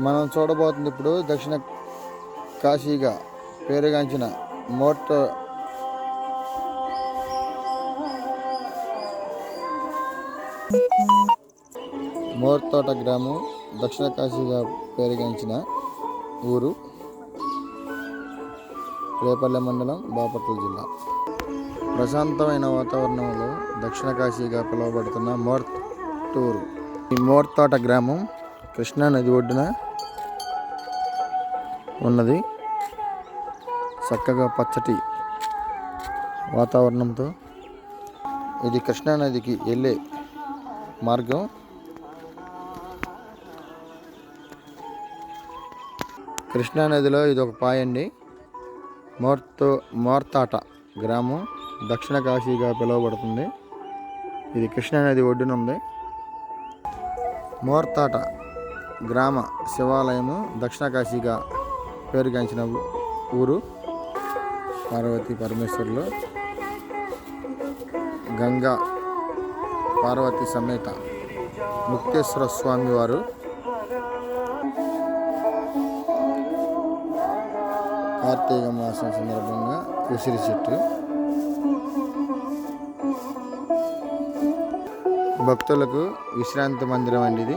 మనం చూడబోతుంది ఇప్పుడు దక్షిణ కాశీగా పేరుగాంచిన మోట మోర్తోట గ్రామం దక్షిణ కాశీగా పేరుగాంచిన ఊరు. రేపల్లె మండలం బాపట్ల జిల్లా. ప్రశాంతమైన వాతావరణంలో దక్షిణ కాశీగా పిలువబడుతున్న మోర్టూరు ఈ మోర్తోట గ్రామం కృష్ణా నది ఒడ్డున ఉన్నది. చక్కగా పచ్చటి వాతావరణంతో ఇది కృష్ణా నదికి వెళ్ళే మార్గం. కృష్ణా నదిలో ఇది ఒక పాయండి మోర్తో మోర్తాట గ్రామం. దక్షిణ కాశీగా పిలువబడుతుంది. ఇది కృష్ణా నది ఒడ్డున ఉంది. మోర్తాట గ్రామ శివాలయము దక్షిణ కాశీగా పేరుగాంచిన ఊరు పార్వతి పరమేశ్వర్లో గంగా పార్వతి సమేత ముక్తేశ్వర స్వామి వారు కార్తీక మాసం సందర్భంగా ఉసిరి చెట్టు. భక్తులకు విశ్రాంతి మందిరం అండి ఇది.